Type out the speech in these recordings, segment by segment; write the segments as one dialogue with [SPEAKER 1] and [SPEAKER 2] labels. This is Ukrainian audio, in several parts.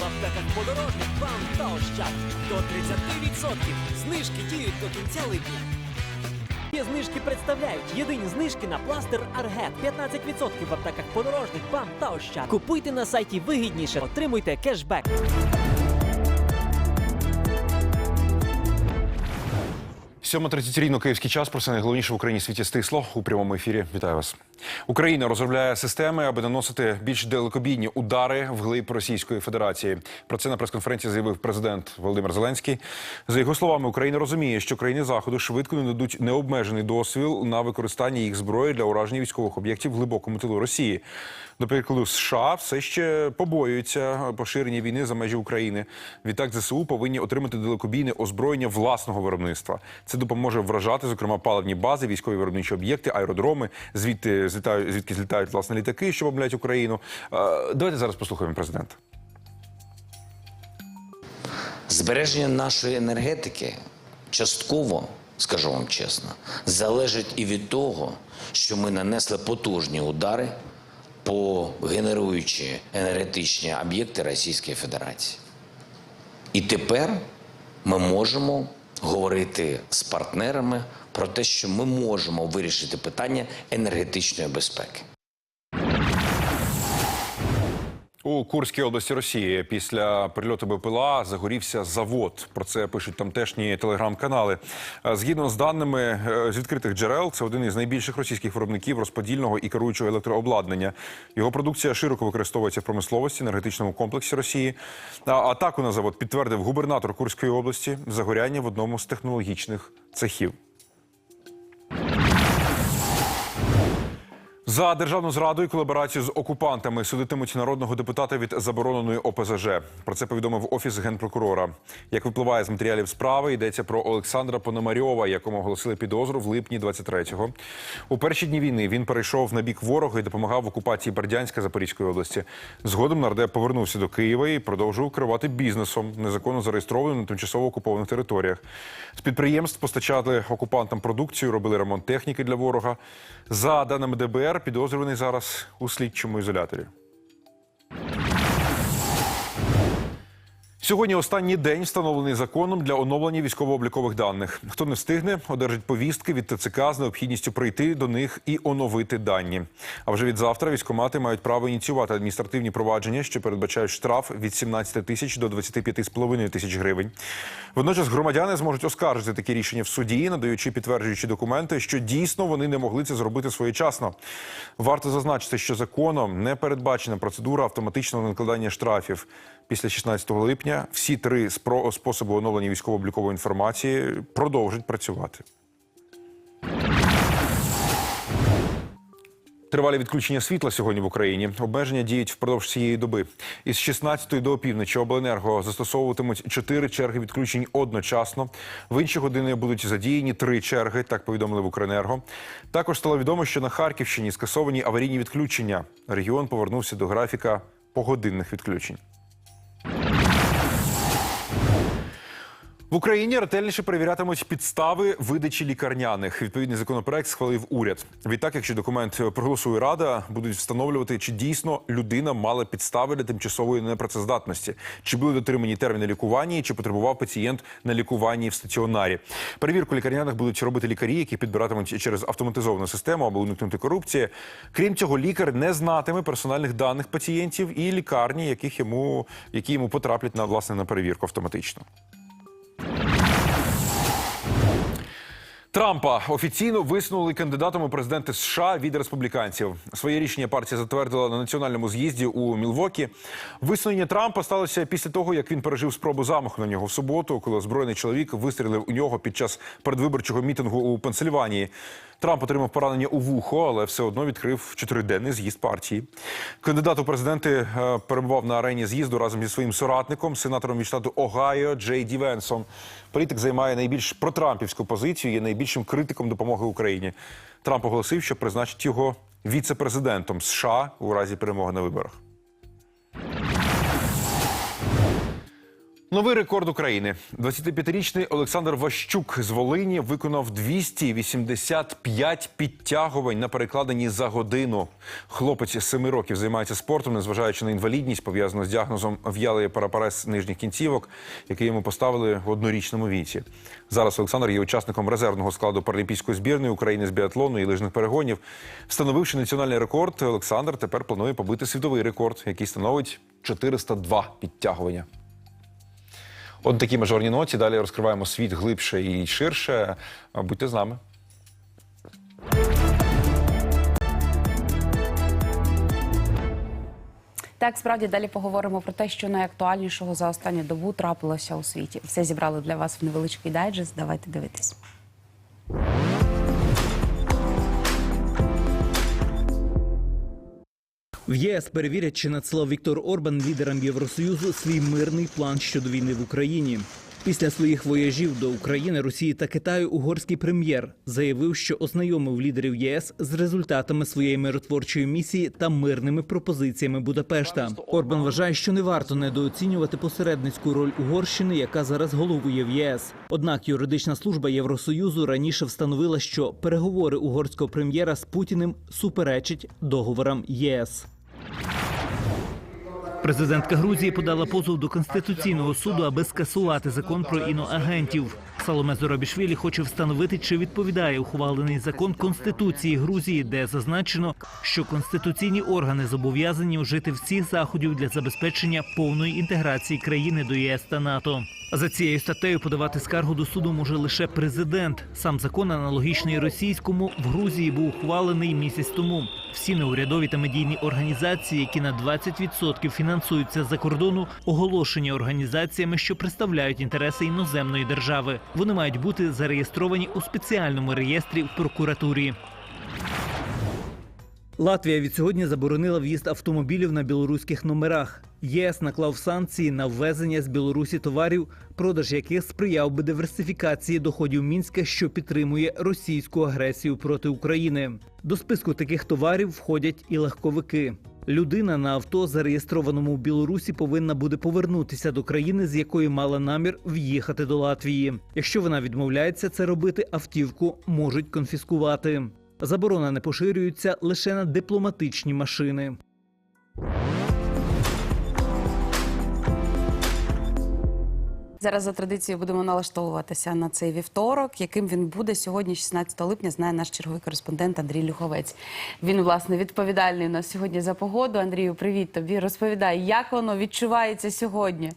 [SPEAKER 1] в аптеках подорожник, вам та ощад. До 30% знижки діють до кінця липня. Є знижки представляють єдині знижки на пластир Аргет. 15% в аптеках подорожник, вам та ощад. Купуйте на сайті вигідніше, отримуйте кешбек.
[SPEAKER 2] Сьома 30 рівно київський час. Про це найголовніше в Україні світі стисло у прямому ефірі. Вітаю вас. Україна розробляє системи, аби наносити більш далекобійні удари вглиб Російської Федерації. Про це на прес-конференції заявив президент Володимир Зеленський. За його словами, Україна розуміє, що країни заходу швидко не дадуть необмежений дозвіл на використання їх зброї для ураження військових об'єктів в глибокому тилу Росії. До прикладу, США все ще побоюються поширення війни за межі України. Відтак ЗСУ повинні отримати далекобійне озброєння власного виробництва. Це допоможе вражати, зокрема, паливні бази, військові виробничі об'єкти, аеродроми, звідти злітають, звідки злітають власне літаки, що бомблять Україну. Е, Давайте зараз послухаємо президента.
[SPEAKER 3] Збереження нашої енергетики частково, скажу вам чесно, залежить і від того, що ми нанесли потужні удари по генеруючі енергетичні об'єкти Російської Федерації. І тепер ми можемо говорити з партнерами про те, що ми можемо вирішити питання енергетичної безпеки.
[SPEAKER 2] У Курській області Росії після прильоту БПЛА загорівся завод. Про це пишуть тамтешні телеграм-канали. Е, Згідно з даними е, з відкритих джерел, це один із найбільших російських виробників розподільного і керуючого електрообладнання. Його продукція широко використовується в промисловості, енергетичному комплексі Росії. Атаку на завод підтвердив губернатор Курської області. Загоряння в одному з технологічних цехів. За державну зраду і колаборацію з окупантами судитимуть народного депутата від забороненої ОПЗЖ. Про це повідомив офіс генпрокурора. Як випливає з матеріалів справи, йдеться про Олександра Пономарьова, якому оголосили підозру в липні 23-го. У перші дні війни він перейшов на бік ворога і допомагав в окупації Бердянська Запорізької області. Згодом нардеп повернувся до Києва і продовжував керувати бізнесом, незаконно зареєстрованим на тимчасово окупованих територіях. З підприємств постачали окупантам продукцію, робили ремонт техніки для ворога. За даними ДБР, підозрюваний зараз у слідчому ізоляторі. Сьогодні останній день встановлений законом для оновлення військово-облікових даних. Хто не встигне, одержить повістки від ТЦК з необхідністю прийти до них і оновити дані. А вже від завтра військомати мають право ініціювати адміністративні провадження, що передбачають штраф від 17 тисяч до 25,5 тисяч гривень. Водночас громадяни зможуть оскаржити такі рішення в суді, надаючи підтверджуючі документи, що дійсно вони не могли це зробити своєчасно. Варто зазначити, що законом не передбачена процедура автоматичного накладання штрафів. Після 16 липня всі три способи оновлення військово-облікової інформації продовжать працювати. Тривалі відключення світла сьогодні в Україні. Обмеження діють впродовж цієї доби. Із 16 до опівночі обленерго застосовуватимуть чотири черги відключень одночасно. В інші години будуть задіяні три черги. Так повідомили в Укренерго. Також стало відомо, що на Харківщині скасовані аварійні відключення. Регіон повернувся до графіка погодинних відключень. В Україні ретельніше перевірятимуть підстави видачі лікарняних. Відповідний законопроект схвалив уряд. Відтак, якщо документ проголосує рада, будуть встановлювати, чи дійсно людина мала підстави для тимчасової непрацездатності, чи були дотримані терміни лікування, чи потребував пацієнт на лікуванні в стаціонарі. Перевірку лікарняних будуть робити лікарі, які підбиратимуть через автоматизовану систему, аби уникнути корупції. Крім цього, лікар не знатиме персональних даних пацієнтів і лікарні, яких йому які йому потраплять на власне на перевірку автоматично. Трампа офіційно висунули кандидатом у президенти США від республіканців. Своє рішення партія затвердила на національному з'їзді у Мілвокі. Висунення Трампа сталося після того, як він пережив спробу замаху на нього в суботу, коли озброєний чоловік вистрілив у нього під час передвиборчого мітингу у Пенсильванії. Трамп отримав поранення у вухо, але все одно відкрив чотириденний з'їзд партії. Кандидат у президенти е, перебував на арені з'їзду разом зі своїм соратником, сенатором від штату Огайо Джей Ді Венсом. Політик займає найбільш протрампівську позицію, є найбільшим критиком допомоги Україні. Трамп оголосив, що призначить його віце-президентом США у разі перемоги на виборах. Новий рекорд України. 25-річний Олександр Ващук з Волині виконав 285 підтягувань на перекладині за годину. Хлопець з 7 років займається спортом, незважаючи на інвалідність, пов'язану з діагнозом в'ялий парапарез нижніх кінцівок, який йому поставили в однорічному віці. Зараз Олександр є учасником резервного складу паралімпійської збірної України з біатлону і лижних перегонів. Встановивши національний рекорд, Олександр тепер планує побити світовий рекорд, який становить 402 підтягування. От такі мажорні ноті. Далі розкриваємо світ глибше і ширше. Будьте з нами.
[SPEAKER 4] Так, справді далі поговоримо про те, що найактуальнішого за останню добу трапилося у світі. Все зібрали для вас в невеличкий дайджест. Давайте дивитись.
[SPEAKER 5] В ЄС перевірять, чи надслав Віктор Орбан лідерам Євросоюзу свій мирний план щодо війни в Україні. Після своїх вояжів до України, Росії та Китаю угорський прем'єр заявив, що ознайомив лідерів ЄС з результатами своєї миротворчої місії та мирними пропозиціями Будапешта. Орбан вважає, що не варто недооцінювати посередницьку роль Угорщини, яка зараз головує в ЄС. Однак юридична служба Євросоюзу раніше встановила, що переговори угорського прем'єра з Путіним суперечать договорам ЄС. Президентка Грузії подала позов до конституційного суду, аби скасувати закон про іноагентів. Саломе Зоробішвілі хоче встановити, чи відповідає ухвалений закон конституції Грузії, де зазначено, що конституційні органи зобов'язані вжити всіх заходів для забезпечення повної інтеграції країни до ЄС та НАТО. За цією статтею подавати скаргу до суду може лише президент. Сам закон, аналогічний російському, в Грузії був ухвалений місяць тому. Всі неурядові та медійні організації, які на 20% фінансуються за кордону, оголошені організаціями, що представляють інтереси іноземної держави. Вони мають бути зареєстровані у спеціальному реєстрі в прокуратурі. Латвія від сьогодні заборонила в'їзд автомобілів на білоруських номерах. ЄС наклав санкції на ввезення з Білорусі товарів, продаж яких сприяв би диверсифікації доходів мінська, що підтримує російську агресію проти України. До списку таких товарів входять і легковики. Людина на авто, зареєстрованому в Білорусі, повинна буде повернутися до країни, з якої мала намір в'їхати до Латвії. Якщо вона відмовляється це робити, автівку можуть конфіскувати. Заборона не поширюється лише на дипломатичні машини.
[SPEAKER 4] Зараз за традицією будемо налаштовуватися на цей вівторок. Яким він буде сьогодні, 16 липня, знає наш черговий кореспондент Андрій Люховець. Він власне відповідальний у нас сьогодні за погоду. Андрію, привіт тобі. Розповідай, як воно відчувається сьогодні.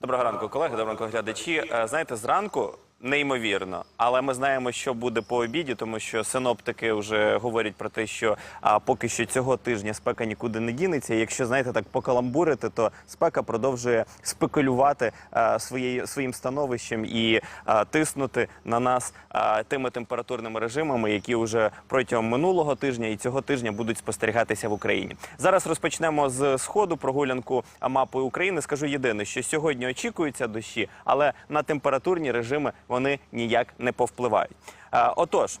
[SPEAKER 6] Доброго ранку, колеги, доброго ранку, глядачі. Е, Знаєте, зранку неймовірно, але ми знаємо, що буде по обіді, тому що синоптики вже говорять про те, що а, поки що цього тижня спека нікуди не дінеться. Якщо знаєте, так покаламбурити, то спека продовжує спекулювати а, своєю своїм становищем і а, тиснути на нас а, тими температурними режимами, які вже протягом минулого тижня і цього тижня будуть спостерігатися в Україні. Зараз розпочнемо з сходу прогулянку мапою України. Скажу єдине, що сьогодні очікуються дощі, але на температурні режими вони ніяк не повпливають. Е, Отож.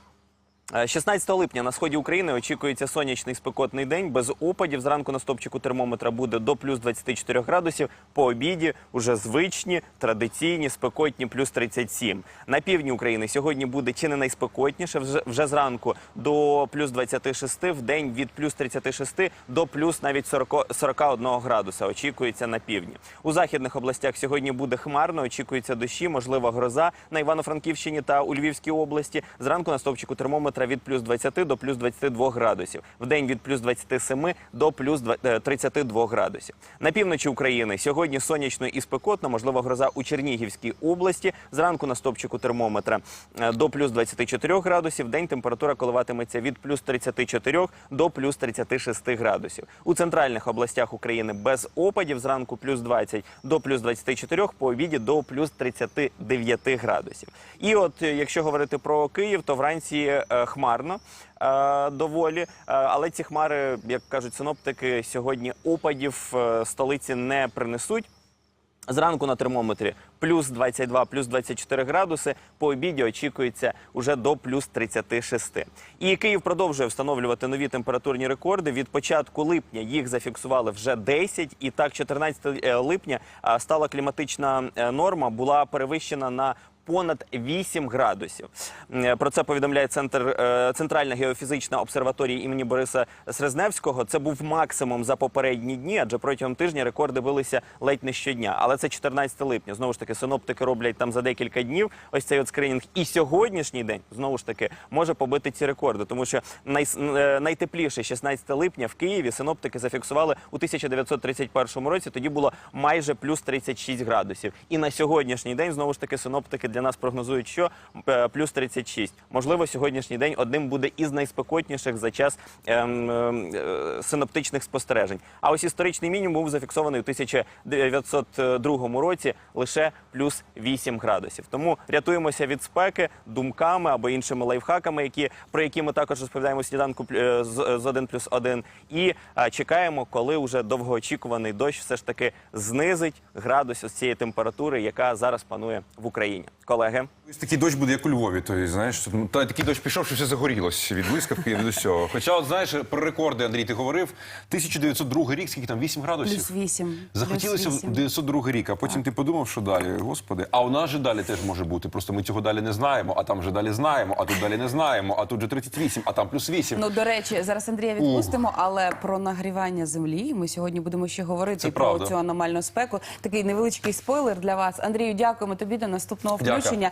[SPEAKER 6] Е, 16 липня на сході України очікується сонячний спекотний день без опадів. Зранку на стопчику термометра буде до плюс 24 градусів. По обіді уже звичні, традиційні, спекотні плюс 37. На півдні України сьогодні буде чи не найспекотніше. Вже, вже зранку до плюс 26, в день від плюс 36 до плюс навіть 40, 41 градуса. Очікується на півдні. У західних областях сьогодні буде хмарно. Очікується дощі, можлива гроза на Івано-Франківщині та у Львівській області. Зранку на стовпчику термометра від плюс 20 до плюс 22 градусів. В день від плюс 27 до плюс два- е, 32 градусів. На півночі України сьогодні сонячно і спекотно, можлива гроза у Чернігівській області. Зранку на стовпчику термометра е, до плюс 24 градусів. В день температура коливатиметься від плюс 34 до плюс 36 градусів. У центральних областях України без опадів. Зранку плюс 20 до плюс 24, по обіді до плюс 39 градусів. І от е, якщо говорити про Київ, то вранці хмарно е, доволі, е, але ці хмари, як кажуть синоптики, сьогодні опадів е, столиці не принесуть. Зранку на термометрі плюс 22, плюс 24 градуси. По обіді очікується уже до плюс 36. І Київ продовжує встановлювати нові температурні рекорди. Від початку липня їх зафіксували вже 10. І так, 14 липня стала кліматична норма, була перевищена на понад 8 градусів. Е, Про це повідомляє центр е, Центральна геофізична обсерваторія імені Бориса Срезневського. Це був максимум за попередні дні, адже протягом тижня рекорди билися ледь не щодня. Але це 14 липня. Знову ж таки, синоптики роблять там за декілька днів. Ось цей от скринінг. І сьогоднішній день знову ж таки може побити ці рекорди, тому що най, е, найтепліше 16 липня в Києві синоптики зафіксували у 1931 році. Тоді було майже плюс 36 градусів. І на сьогоднішній день знову ж таки синоптики для нас прогнозують, що е, плюс 36. Можливо, сьогоднішній день одним буде із найспекотніших за час ем, ем, е, синоптичних спостережень. А ось історичний мінімум був зафіксований у 1902 році лише плюс 8 градусів. Тому рятуємося від спеки думками або іншими лайфхаками, які про які ми також розповідаємо у сніданку е, з, з 1 плюс 1. І е, чекаємо, коли вже довгоочікуваний дощ все ж таки знизить градус ось цієї температури, яка зараз панує в Україні. Колеги.
[SPEAKER 2] Ось такий дощ буде, як у Львові. То, знаєш, ну, та, такий дощ пішов, що все загорілось від блискавки від усього. Хоча, от знаєш, про рекорди, Андрій, ти говорив, 1902 рік, скільки там, 8 градусів?
[SPEAKER 4] Плюс 8.
[SPEAKER 2] Захотілося в
[SPEAKER 4] 8.
[SPEAKER 2] 902 рік, а потім ти подумав, що далі, господи. А у нас же далі теж може бути. Просто ми цього далі не знаємо, а там вже далі знаємо, а тут далі не знаємо, а тут же 38, а там плюс 8.
[SPEAKER 4] Ну, до речі, зараз Андрія відпустимо, але про нагрівання землі ми сьогодні будемо ще говорити
[SPEAKER 2] Це
[SPEAKER 4] про
[SPEAKER 2] правда.
[SPEAKER 4] цю аномальну спеку. Такий невеличкий спойлер для вас. Андрію, дякуємо тобі до наступного
[SPEAKER 2] Дякую.